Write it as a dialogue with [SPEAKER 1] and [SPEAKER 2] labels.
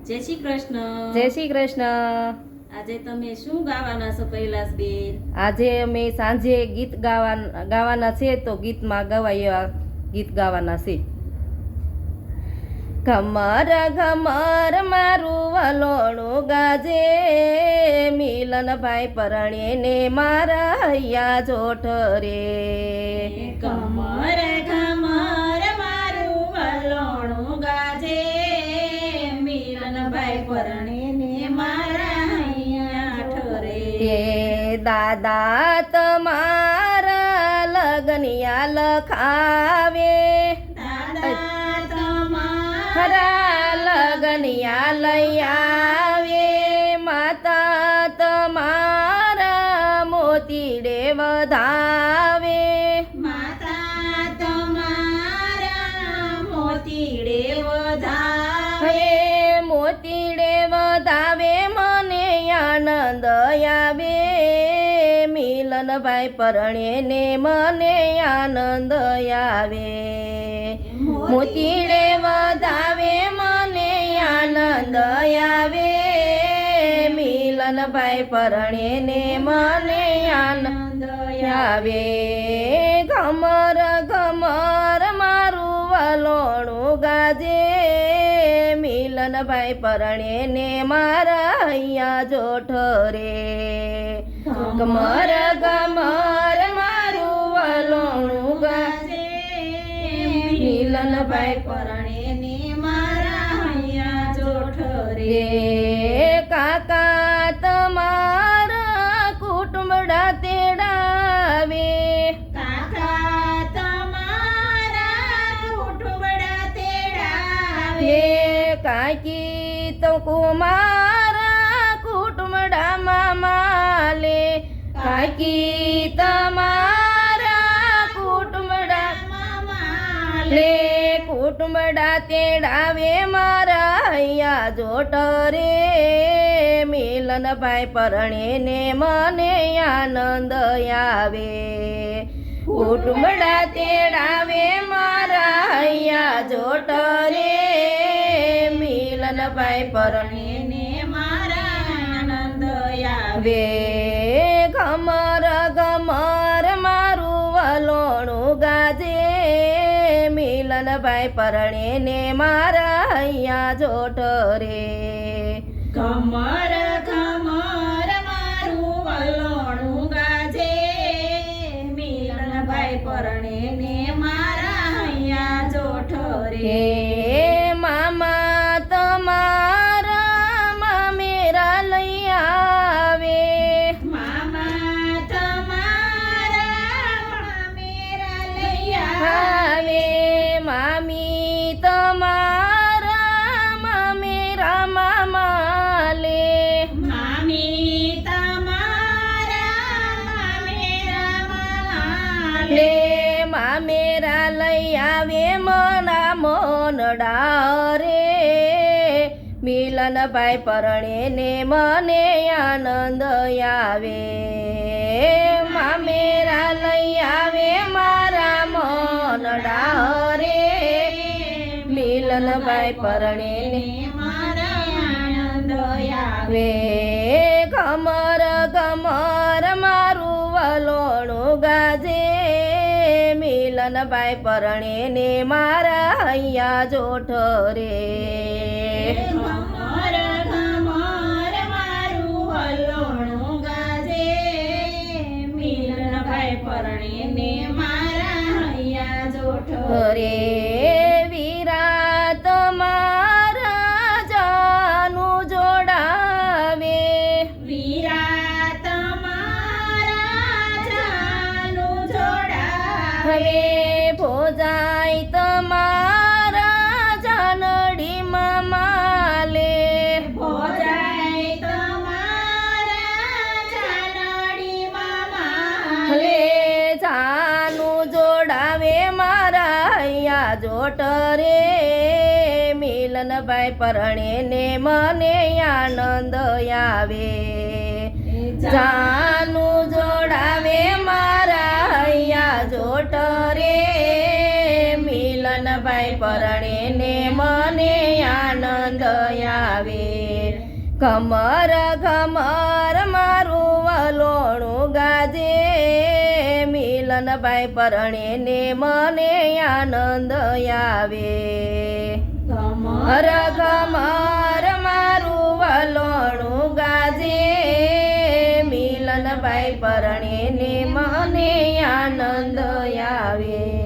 [SPEAKER 1] જય શ્રી કૃષ્ણ.
[SPEAKER 2] જય શ્રી કૃષ્ણ.
[SPEAKER 1] આજે તમે શું ગાવાના છો કૈલાસબેન
[SPEAKER 2] આજે અમે સાંજે ગીત ગાવા ગાવાના છે તો ગીતમાં ગવાય ગીત ગાવાના છે ઘમર ઘમર મારું વલોણું ગાજે મિલનભાઈ પરણે ને મારા હૈયા જોઠ રે.
[SPEAKER 1] કમર પરણે ને મારા અહીંયા ઠરે.
[SPEAKER 2] દાદા તમારા લગનિયા લખાવે. ખરા લગનિયા લઈ આવે. માતા તમારા મોતીડે વધાવે.
[SPEAKER 1] વધાવે
[SPEAKER 2] મને આનંદ આવે. મિલનભાઈ પરણે ને મને આનંદ આવે. મોતીડે વધાવે મને આનંદ આવે. મિલનભાઈ પરણે ને મને આનંદ આવે. મિલનભાઈ પરણે ને મારા અહીંયા જોઠ રે કમર કમર મારું વલોણું ગાશે મિલનભાઈ
[SPEAKER 1] પરણે ને મારા અહીંયા જોઠ રે.
[SPEAKER 2] કાકા કુમારા કુટુંબડા મામાલે કાકી તમારા કુટુંબડા
[SPEAKER 1] મામાલે
[SPEAKER 2] લે કુટુંબડા તેડાવે મારા અહીંયા જોટ રે મિલનભાઈ પરણે ને મને આનંદ આવે. કુટુંબડા તેડાવે મારા અહીંયા જોટ રે પરણી
[SPEAKER 1] ને મારા આનંદ આવે.
[SPEAKER 2] ગમર ઘમર મારું વલોણું ગાજે. મિલનભાઈ પરણે ને મારા અહીંયા જોટ રે.
[SPEAKER 1] કમર કમર મારું વલોણું ગાજે. મિલનભાઈ પરણે ને મારા અહીંયા જોઠ રે.
[SPEAKER 2] આવે મના મોનડા રે મિલનભાઈ પરણે ને મને આનંદ આવે. મામેરા લઈ આવે મારા મોનડા રે મિલનભાઈ પરણે ને
[SPEAKER 1] મારા આનંદ આવે.
[SPEAKER 2] કમર કમર મિલનભાઈ પરણે ને મારા અહીંયા જોઠ રે.
[SPEAKER 1] પરણે ને મારા અહીંયા જોઠ
[SPEAKER 2] રે. ભોજાઈ તમારા જાનડી માલે
[SPEAKER 1] ભોજાય તમારા
[SPEAKER 2] જાનું જોડાવે મારા અહીંયા જોટ રે મિલનભાઈ પરણે ને મને આનંદ આવે. જાનું જોડાવે મારા અહીંયા જોટ રે મિલનભાઈ પરણે ને મને આનંદ આવે. કમર ઘમર મારું વલોણું ગાજે. મિલનભાઈ પરણે ને મને આનંદ આવે. કમર ઘમર મારું વલોણું ગાજે. મિલનભાઈ પરણે ને મને આનંદ આવે.